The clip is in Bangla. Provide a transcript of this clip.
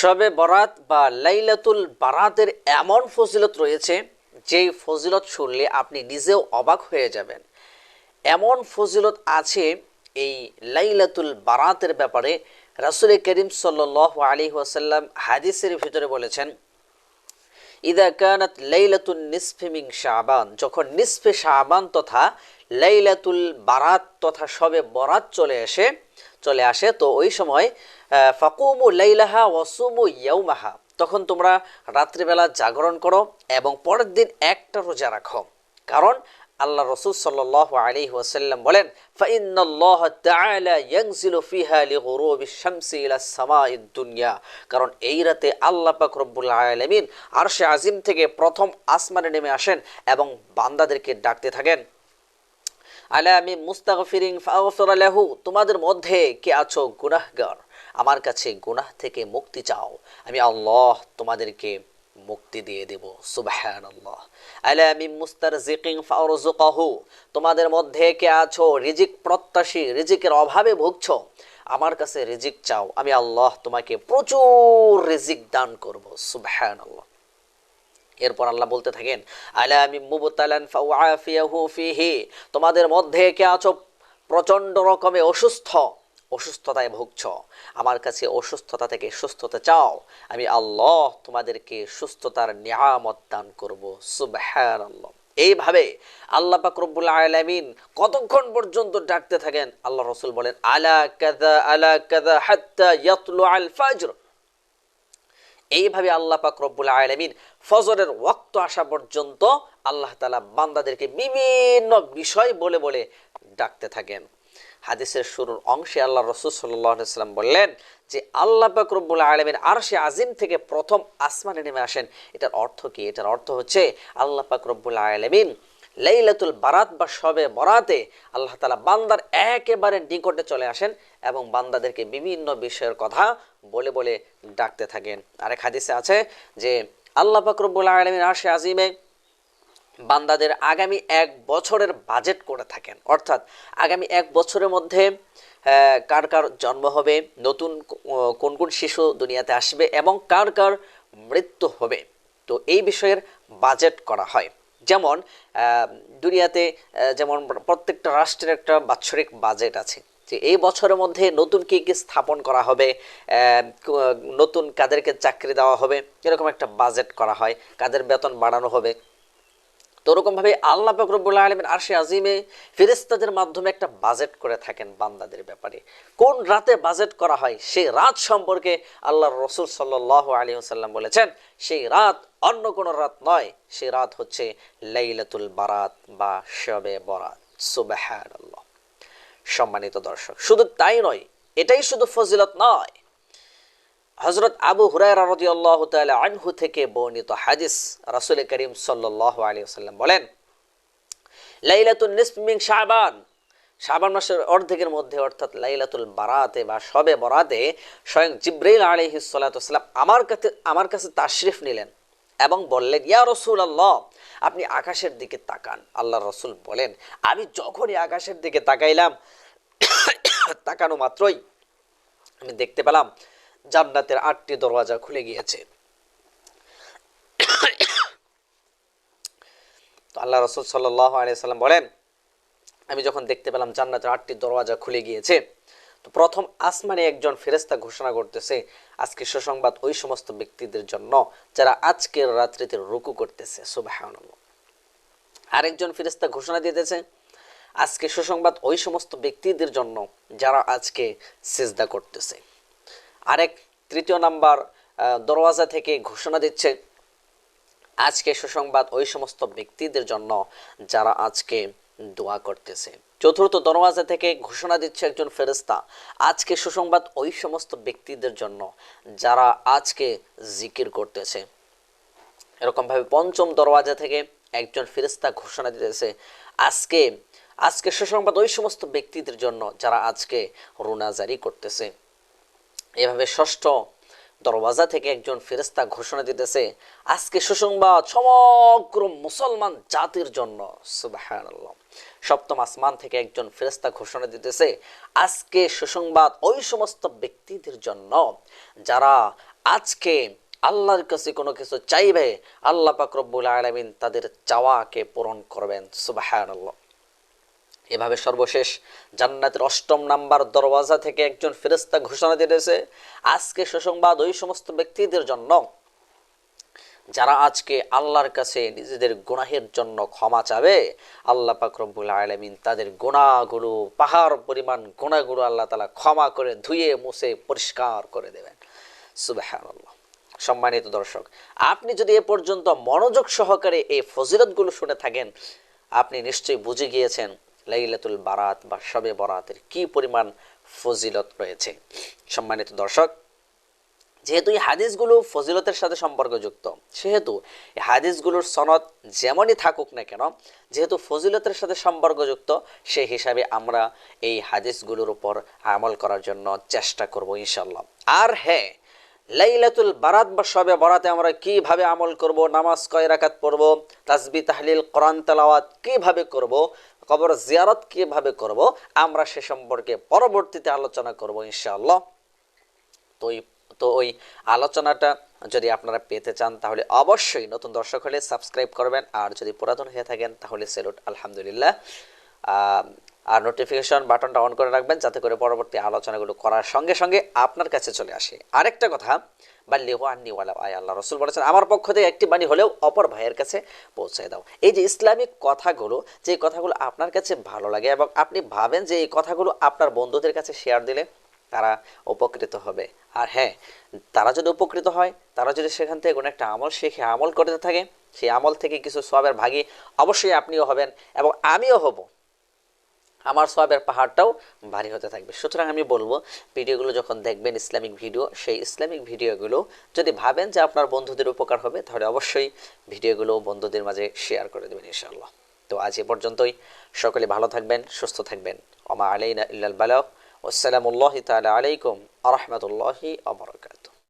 শবে বরাত বা লাইলাতুল বারাতের এমন ফজিলত রয়েছে, যেই ফজিলত শুনলে আপনি নিজেও অবাক হয়ে যাবেন। এমন ফজিলত আছে এই লাইলাতুল বারাতের ব্যাপারে রাসুল করিম সাল্ল আলী ওয়াসাল্লাম হাদিসের ভিতরে বলেছেন, ইদা কানাত লাইলাতুন নিসফে মিং শাবান যখন নিসফে শাবান তথা লাইলাতুল বারাত তথা সবে বরাত চলে আসে চলে আসে। তো ওই সময় ফাকুমু লাইলাহা ওয়াসুমু ইয়াউমাহা। তখন তোমরা রাত্রিবেলা জাগরণ করো এবং পরের দিন একটা রোজা রাখো। কারণ আল্লাহ রসুল সাল্লাহ আলী ওয়াসাল্লাম বলেন, ফাইন্নাল্লাহ তাআলা ইয়ানজিলু ফিহা লিগুরুবি শামসি ইলা সামাইদ দুনিয়া। কারণ এই রাতে আল্লাহ পাক রব্বুল আলামিন আরশে আজিম থেকে প্রথম আসমানে নেমে আসেন এবং বান্দাদেরকে ডাকতে থাকেন। আলা আমি মুস্তাগফিরিং ফাগফির লাহু, তোমাদের মধ্যে কে আছো গুনাহগার? আমার কাছে গুনাহ থেকে মুক্তি চাও। আমি আল্লাহ তোমাদেরকে মুক্তি দিয়ে দেব, সুবহানাল্লাহ। আলা আমি মুস্তারজিকিং ফারজুকাহু তোমাদের মধ্যে কে আছো রিজিক প্রত্যাশী, রিজিকের অভাবে ভুগছো? আমার কাছে রিজিক চাও, আমি আল্লাহ তোমাকে প্রচুর রিজিক দান করব, সুবহানাল্লাহ। এরপর আল্লাহ বলতে থাকেন, আলা আমি মুবতালান ফাউআফিয়াহু ফিহি তোমাদের মধ্যে কে আছো প্রচণ্ড রকমে অসুস্থ, অসুস্থতায় ভুগছ। আমার কাছে অসুস্থতা থেকে সুস্থতা চাও। আমি আল্লাহ তোমাদেরকে সুস্থতার নিয়ামত দান করব। সুবহানাল্লাহ। এইভাবে আল্লাহ পাক রব্বুল আলামিন কতক্ষণ পর্যন্ত ডাকতে থাকেন? আল্লাহ রসুল বলেন, আলা কাদা আলা কাদা হাত্তা ইয়াতলু আল ফাজর এইভাবে আল্লাহ পাক রব্বুল আলামিন ফজরের ওয়াক্ত আসা পর্যন্ত আল্লাহ তালা বান্দাদেরকে বিভিন্ন বিষয় বলে বলে ডাকতে থাকেন। হাদিসের শুরুর অংশে আল্লাহ রসুল সাল্লাম বললেন যে, আল্লাহ রব্বুল আলমিন আর সে আজিম থেকে প্রথম আসমানে নেমে আসেন। এটার অর্থ কি? এটার অর্থ হচ্ছে আল্লাহ রব্বুল আলমিন লাইলাতুল বারাত বা সবে বরাতে আল্লাহ তালা বান্দার একেবারে নিকটে চলে আসেন। এবং বান্দাদেরকে বিভিন্ন বিষয়ের কথা বলে বলে ডাকতে থাকেন। আরেক হাদিসে আছে যে, আল্লাহ পাকরবুল আলমিন আশে আজিমে বান্দাদের আগামী এক বছরের বাজেট করে থাকেন। অর্থাৎ আগামী এক বছরের মধ্যে কার কার জন্ম হবে, নতুন কোন কোন শিশু দুনিয়াতে আসবে এবং কার কার মৃত্যু হবে। তো এই বিষয়ের বাজেট করা হয়। যেমন দুনিয়াতে যেমন প্রত্যেকটা রাষ্ট্রের একটা বাৎসরিক বাজেট আছে। যে এই বছরের মধ্যে নতুন কি কি স্থাপন করা হবে নতুন কাদেরকে চাকরি দেওয়া হবে, এরকম একটা বাজেট করা হয়, কাদের বেতন বাড়ানো হবে। তো ওরকমভাবে আল্লাহ ফকরবুল আলমের আরশে আজিমে ফেরেস্তাদের মাধ্যমে একটা বাজেট করে থাকেন বান্দাদের ব্যাপারে। কোন রাতে বাজেট করা হয়, সেই রাত সম্পর্কে আল্লাহ রসুল সাল্লাহ আলী সাল্লাম বলেছেন, সেই রাত অন্য কোনো রাত নয়, সেই রাত হচ্ছে লাইলাতুল বারাত বা শবে বরাত। সুবাহ সম্মানিত দর্শক। শুধু তাই নয়, এটাই শুধু ফজিলত নয়। হজরত আবু হুরায়রা আনহু থেকে বর্ণিত হাদিস রাসূল করিম সাল্লাল্লাহু আলাইহি বলেন, লাইলাতুন নিসফ মিন শাবান। শাবান মাসের অর্ধেকের মধ্যে, অর্থাৎ লাইলাতুল বারাতে বা শবে বরাতে, স্বয়ং জিব্রাইল আলাইহিস আমার কাছে আমার কাছে তাশরিফ নিলেন এবং বললেন, ইয়া রসুল রাসূলুল্লাহ। আপনি আকাশের দিকে তাকান। আল্লাহ রসুল বলেন, আমি যখনই আকাশের দিকে তাকাইলাম, তাকানো মাত্রই আমি দেখতে পেলাম জান্নাতের আটটি দরওয়াজা খুলে গিয়েছে। তো আল্লাহ রসুল সাল্লাহ আলিয়াল্লাম বলেন, আমি যখন দেখতে পেলাম জান্নাতের আটটি দরওয়াজা খুলে গিয়েছে তো প্রথম আসমানে একজন ফেরেস্তা ঘোষণা করতেছে, আজকে সুসংবাদ ওই সমস্ত ব্যক্তিদের জন্য যারা আজকের রাত্রিতে রুকু করতেছে আরেকজন ফেরেস্তা ঘোষণা দিতেছে, আজকে সুসংবাদ ওই সমস্ত ব্যক্তিদের জন্য যারা আজকে সিজদা করতেছে। আরেক তৃতীয় নাম্বার দরওয়াজা থেকে ঘোষণা দিচ্ছে, আজকে সুসংবাদ ওই সমস্ত ব্যক্তিদের জন্য যারা আজকে দোয়া করতেছে। চতুর্থ দরওয়াজা থেকে ঘোষণা দিচ্ছে একজন ফেরেস্তা আজকে সুসংবাদ ওই সমস্ত ব্যক্তিদের জন্য যারা আজকে জিকির করতেছে। এরকমভাবে পঞ্চম দরওয়াজা থেকে একজন ফেরেস্তা ঘোষণা দিতেছে, আজকে আজকে সুসংবাদ ওই সমস্ত ব্যক্তিদের জন্য যারা আজকে রোনাজারি করতেছে। এভাবে ষষ্ঠ দরওয়াজা থেকে একজন ফেরেস্তা ঘোষণা দিতেছে, আজকে সুসংবাদ সমগ্র মুসলমান জাতির জন্য। সপ্তম আসমান থেকে একজন ফেরেস্তা ঘোষণা দিতেছে, আজকে সুসংবাদ ওই সমস্ত ব্যক্তিদের জন্য যারা আজকে আল্লাহর কাছে কোনো কিছু চাইবে, আল্লাহ পাক রব্বুল আলমিন তাদের চাওয়াকে পূরণ করবেন। সুবাহানাল্লাহ। এভাবে সর্বশেষ জান্নাতের অষ্টম নাম্বার দরওয়াজা থেকে একজন ফেরেস্তা ঘোষণা দিয়েছে। আজকে সুসংবাদ ওই সমস্ত ব্যক্তিদের জন্য যারা আজকে আল্লাহর কাছে নিজেদের গুনাহের জন্য ক্ষমা চাবে, আল্লাহ পাক রব্বুল আলমিন তাদের গুণাগুলো পাহাড় পরিমাণ গুণাগুলো আল্লাহ তালা ক্ষমা করে ধুয়ে, মুছে, পরিষ্কার করে দেবেন। সুবাহ সম্মানিত দর্শক, আপনি যদি এ পর্যন্ত মনোযোগ সহকারে এই ফজিলতগুলো শুনে থাকেন, আপনি নিশ্চয়ই বুঝে গিয়েছেন লাইলাতুল বারাত বা শবে বরাতের কি পরিমাণ ফজিলত রয়েছে? সম্মানিত দর্শক, যেহেতু এই হাদিসগুলো ফজিলতের সাথে সম্পর্কযুক্ত, সেহেতু এই হাদিসগুলোর সনদ যেমনই থাকুক না কেন, যেহেতু ফজিলতের সাথে সম্পর্কযুক্ত, সেই হিসাবে আমরা এই হাদিসগুলোর উপর আমল করার জন্য চেষ্টা করব ইনশাল্লাহ আর হ্যাঁ লাইলাতুল বারাত বা সবে বরাতে আমরা কীভাবে আমল করব, নামাজ কয় রাকাত পড়ব তাসবি তাহলিল, কোরআন, তালাওয়াত কীভাবে করব, কবর জিয়ারত কীভাবে করব, আমরা সে সম্পর্কে পরবর্তীতে আলোচনা করব ইনশাআল্লাহ। তো ওই তো ওই আলোচনাটা যদি আপনারা পেতে চান, তাহলে অবশ্যই নতুন দর্শক হলে সাবস্ক্রাইব করবেন, আর যদি পুরাতন হয়ে থাকেন, তাহলে সেলুট, আলহামদুলিল্লাহ। আর নোটিফিকেশন বাটনটা অন করে রাখবেন যাতে করে পরবর্তী আলোচনাগুলো করার সঙ্গে সঙ্গে আপনার কাছে চলে আসে। আরেকটা কথা বা লেহু আন্নি ওয়ালা আয় আল্লাহ রসুল বলেছেন, আমার পক্ষ থেকে একটি বাণী হলেও অপর ভাইয়ের কাছে পৌঁছে দাও। এই যে ইসলামিক কথাগুলো, যে কথাগুলো আপনার কাছে ভালো লাগে এবং আপনি ভাবেন যে এই কথাগুলো আপনার বন্ধুদের কাছে শেয়ার দিলে তারা উপকৃত হবে। আর হ্যাঁ তারা যদি উপকৃত হয়, তারা যদি সেখান থেকে কোনো একটা আমল শিখে আমল করতে থাকে, সেই আমল থেকে কিছু সবের ভাগী অবশ্যই আপনিও হবেন এবং আমিও হব। আমার সবের পাহাড়টাও ভারী হতে থাকবে। সুতরাং আমি বলব, ভিডিওগুলো যখন দেখবেন, ইসলামিক ভিডিও, সেই ইসলামিক ভিডিওগুলো যদি ভাবেন যে আপনার বন্ধুদের উপকার হবে, তাহলে অবশ্যই ভিডিওগুলো বন্ধুদের মাঝে শেয়ার করে দেবেন ইনশাআল্লাহ। তো আজ এ পর্যন্তই। সকলে ভালো থাকবেন, সুস্থ থাকবেন। ওমা আলাইনা ইল্লাল বালাগ। আসসালামুল্লাহি তাআলা আলাইকুম আ রহমতুল্লাহি আবরকাত